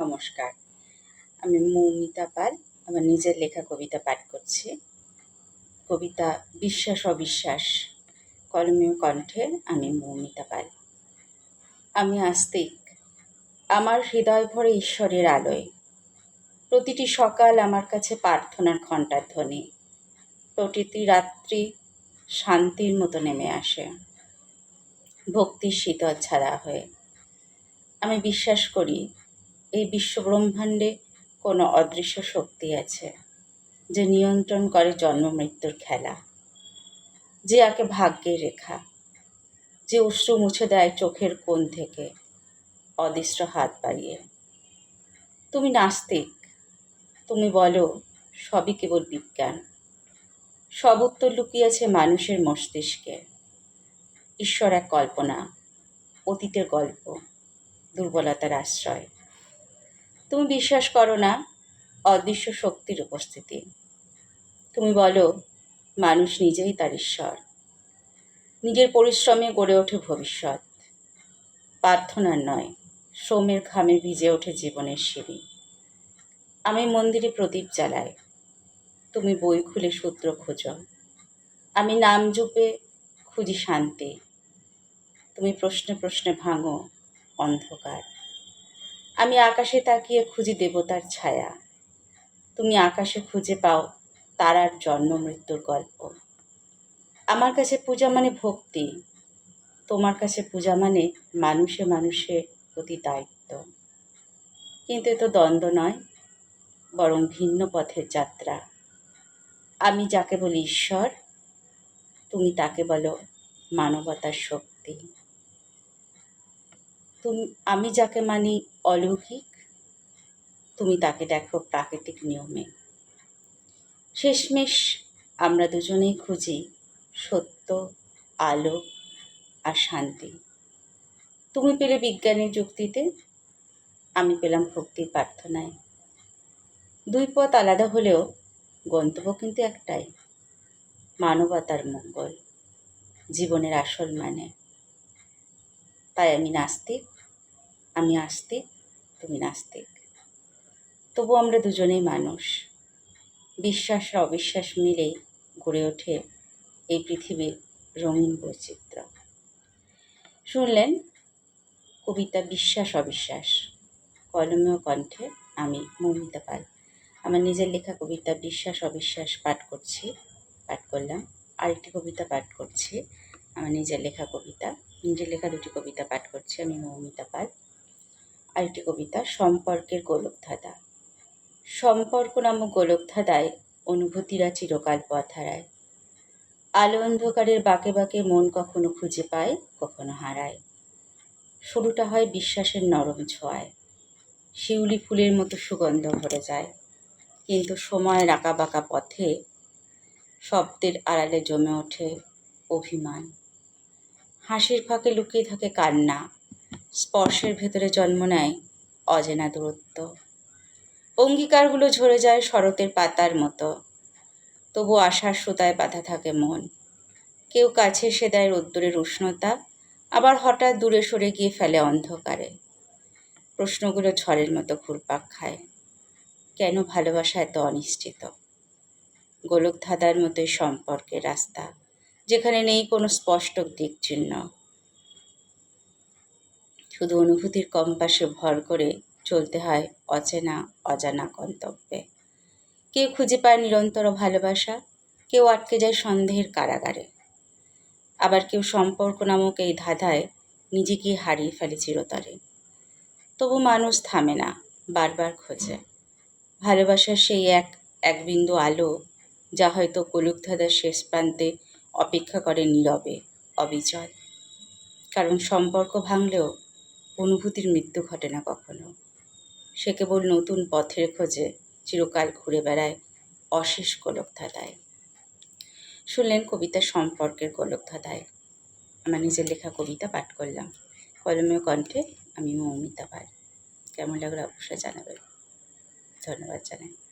নমস্কার। আমি মৌমিতা পাল, আমার নিজের লেখা কবিতা পাঠ করছি। কবিতা বিশ্বাস অবিশ্বাস, কলমীয় কণ্ঠে আমি মৌমিতা পাল। আমি আস্তিক, আমার হৃদয় ভরে ঈশ্বরের আলোয়। প্রতিটি সকাল আমার কাছে প্রার্থনার ঘণ্টার ধ্বনি। প্রতিটি রাত্রি শান্তির মতো নেমে আসে। ভক্তির শীতল ছাড়া হয়ে আমি বিশ্বাস করি এই বিশ্বব্রহ্মাণ্ডে কোনো অদৃশ্য শক্তি আছে যে নিয়ন্ত্রণ করে জন্ম মৃত্যুর খেলা। যে আঁকে ভাগ্যের রেখা, যে অশ্রু মুছে দেয় চোখের কোণ থেকে অদৃশ্য হাত বাড়িয়ে। তুমি নাস্তিক, তুমি বলো সবই কেবল বিজ্ঞান। সব উত্তর লুকিয়েছে মানুষের মস্তিষ্কে। ঈশ্বর এক কল্পনা, অতীতের গল্প, দুর্বলতার আশ্রয়। তুমি বিশ্বাস করো না? অদৃশ্য শক্তির উপস্থিতি। তুমি বলো, মানুষ নিজেই তার ঈশ্বর। নিজের পরিশ্রমে গড়ে ওঠে ভবিষ্যৎ। প্রার্থনার নয় শ্রমের ঘামে ভিজে ওঠে জীবনের সিঁড়ি। আমি মন্দিরে প্রদীপ জ্বালাই। তুমি বই খুলে সূত্র খোঁজো। আমি নাম জুপে খুঁজি শান্তি। তুমি প্রশ্নে প্রশ্নে ভাঙো অন্ধকার। আমি আকাশে তাকিয়ে খুঁজি দেবতার ছায়া। তুমি আকাশে খুঁজে পাও তারার জন্ম মৃত্যুর গল্প। আমার কাছে পূজা মানে ভক্তি, তোমার কাছে পূজা মানে মানুষে মানুষের প্রতি দায়িত্ব। কিন্তু এ তো দ্বন্দ্ব নয়, বরং ভিন্ন পথের যাত্রা। আমি যাকে বলি ঈশ্বর, তুমি তাকে বলো মানবতার শক্তি। তুমি, আমি যাকে মানি অলৌকিক, তুমি তাকে দেখো প্রাকৃতিক নিয়মে। শেষমেশ আমরা দুজনেই খুঁজি সত্য, আলো আর শান্তি। তুমি পেলে বিজ্ঞানের যুক্তিতে, আমি পেলাম ভক্তির প্রার্থনায়। দুই পথ আলাদা হলেও গন্তব্য কিন্তু একটাই, মানবতার মঙ্গল, জীবনের আসল মানে। তাই আমি নাস্তিক আমি আস্তিক, তুমি নাস্তিক। তবু আমরা দুজনেই মানুষ। বিশ্বাস আর অবিশ্বাস মিলেই গড়ে ওঠে এই পৃথিবীর রঙিন বৈচিত্র্য। শুনলেন, কবিতা বিশ্বাস, অবিশ্বাস। কলমীয় কণ্ঠে আমি মৌমিতা পাল। আমার নিজের লেখা কবিতা বিশ্বাস, অবিশ্বাস পাঠ করছি, পাঠ করলাম। আরেকটি কবিতা পাঠ করছি। আমার নিজের লেখা কবিতা, নিজের লেখা দুটি কবিতা পাঠ করছি আমি মৌমিতা পাল। আরেকটি কবিতা, সম্পর্কের গোলকধাঁধা। সম্পর্ক নামক গোলকধাঁধায় অনুভূতিরা চিরকাল পথ হারায়। আলো অন্ধকারের বাঁকে বাঁকে মন কখনো খুঁজে পায়, কখনো হারায়। শুরুটা হয় বিশ্বাসের নরম ছোঁয়ায়। শিউলি ফুলের মতো সুগন্ধ ভরে যায়। কিন্তু সময়ের আঁকা বাঁকা পথে শব্দের আড়ালে জমে ওঠে অভিমান। হাসির ফাঁকে লুকিয়ে থাকে কান্না স্পর্শের ভেতরে জন্ম নেয় অজেনা দূরত্ব। অঙ্গীকারগুলো ঝরে যায় শরতের পাতার মতো। তবু আশার সুতায় বাঁধা থাকে মন। কেউ কাছে এসে দেয় রোদ্দুরের উষ্ণতা, আবার হঠাৎ দূরে সরে গিয়ে ফেলে অন্ধকারে। প্রশ্নগুলো ঝড়ের মতো ঘুরপাক খায়। কেন ভালোবাসা এত অনিশ্চিত? গোলক ধাঁধার মতোই সম্পর্কের রাস্তা, যেখানে নেই কোনো স্পষ্ট দিক চিহ্ন শুধু অনুভূতির কম্পাসে ভর করে চলতে হয় অচেনা, অজানা গন্তব্যে। কেউ খুঁজে পায় নিরন্তর ভালোবাসা, কেউ আটকে যায় সন্দেহের কারাগারে। আবার কেউ সম্পর্ক নামক এই ধাঁধায় নিজেকে হারিয়ে ফেলে চিরতরে। তবু মানুষ থামে না, বারবার খোঁজে। ভালোবাসার সেই এক এক বিন্দু আলো, যা হয়তো কলুক ধাঁধার শেষ প্রান্তে অপেক্ষা করে নীরবে, অবিচল। কারণ সম্পর্ক ভাঙলেও অনুভূতির মৃত্যু ঘটে না কখনো। সে কেবল নতুন পথের খোঁজে চিরকাল ঘুরে বেড়ায় অশেষ গোলকধাঁধায়। শুনলেন কবিতা সম্পর্কের গোলকধাঁধায়। আমার নিজের লেখা কবিতা পাঠ করলাম। কলমীয় কণ্ঠে আমি মৌমিতা পাল। কেমন লাগল অবশ্যই জানাবেন। ধন্যবাদ জানাই।